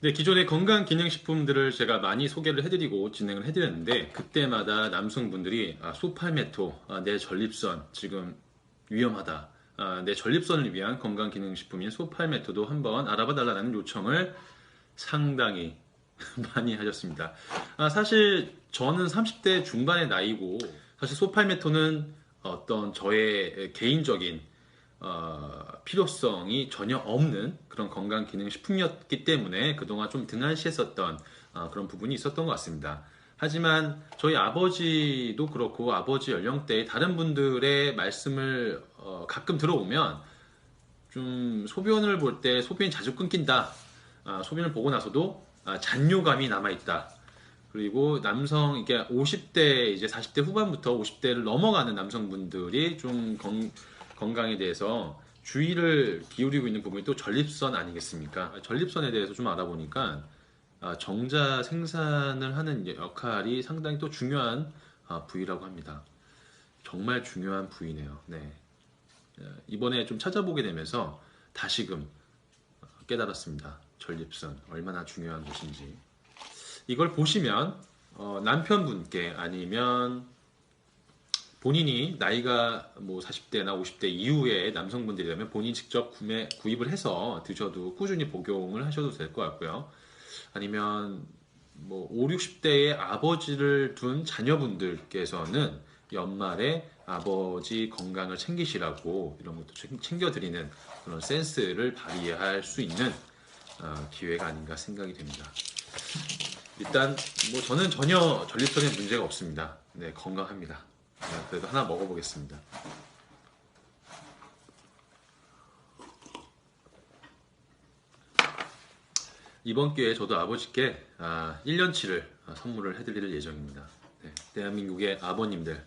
네, 기존의 건강 기능식품들을 제가 많이 소개를 해드리고 진행을 해드렸는데 그때마다 남성분들이 아, 소팔메토, 아, 내 전립선 지금 위험하다. 아, 내 전립선을 위한 건강 기능식품인 소팔메토도 한번 알아봐 달라는 요청을 상당히 많이 하셨습니다. 아, 사실 저는 30대 중반의 나이고 사실 소팔메토는 어떤 저의 개인적인 어, 필요성이 전혀 없는 그런 건강 기능 식품이었기 때문에 그동안 좀 등한시했었던 어, 그런 부분이 있었던 것 같습니다. 하지만 저희 아버지도 그렇고 아버지 연령대의 다른 분들의 말씀을 어, 가끔 들어보면 좀 소변을 볼 때 소변이 자주 끊긴다. 아, 소변을 보고 나서도 아, 잔뇨감이 남아 있다. 그리고 남성 이게 50대 이제 40대 후반부터 50대를 넘어가는 남성분들이 좀 건, 건강에 대해서 주의를 기울이고 있는 부분이 또 전립선 아니겠습니까? 전립선에 대해서 좀 알아보니까 아, 정자 생산을 하는 역할이 상당히 또 중요한 아, 부위라고 합니다. 정말 중요한 부위네요. 네. 이번에 좀 찾아보게 되면서 다시금 깨달았습니다. 전립선 얼마나 중요한 곳인지. 이걸 보시면 어, 남편분께 아니면 본인이 나이가 뭐 40대나 50대 이후에 남성분들이라면 본인이 직접 구매 구입을 해서 드셔도 꾸준히 복용을 하셔도 될 것 같고요. 아니면 뭐 5, 60대의 아버지를 둔 자녀분들께서는 연말에 아버지 건강을 챙기시라고 이런 것도 챙겨드리는 그런 센스를 발휘할 수 있는 어, 기회가 아닌가 생각이 됩니다. 일단 뭐 저는 전혀 전립선에 문제가 없습니다. 네 건강합니다. 네, 그래도 하나 먹어보겠습니다. 이번 기회에 저도 아버지께 아, 1년치를 선물을 해드릴 예정입니다. 네, 대한민국의 아버님들